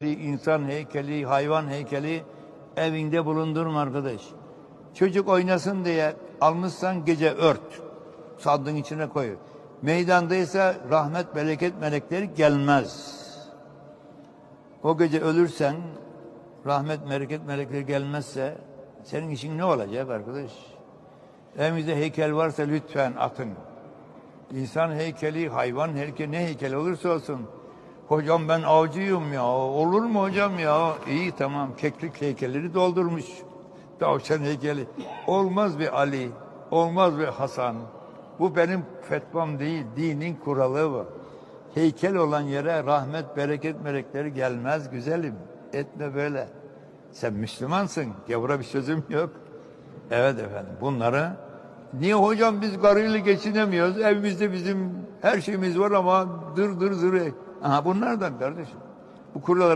insan heykeli, hayvan heykeli evinde bulundurma arkadaş. Çocuk oynasın diye almışsan gece ört. Sandığın içine koy. Meydandaysa rahmet, bereket melekleri gelmez. O gece ölürsen rahmet, bereket melekleri gelmezse senin için ne olacak arkadaş? Evimizde heykel varsa lütfen atın. İnsan heykeli, hayvan heykeli, ne heykeli olursa olsun. Hocam ben avcıyım ya. Olur mu hocam ya? İyi tamam. Keklik heykelleri doldurmuş. Tavşan heykeli. Olmaz bir Ali. Olmaz bir Hasan. Bu benim fetvam değil. Dinin kuralı bu. Heykel olan yere rahmet, bereket melekleri gelmez güzelim. Etme böyle. Sen Müslümansın. Gavura bir sözüm yok. Evet efendim. Bunları niye hocam biz karıyla geçinemiyoruz? Evimizde bizim her şeyimiz var ama dır dır zırı. Aha bunlardan kardeşim. Bu kurallar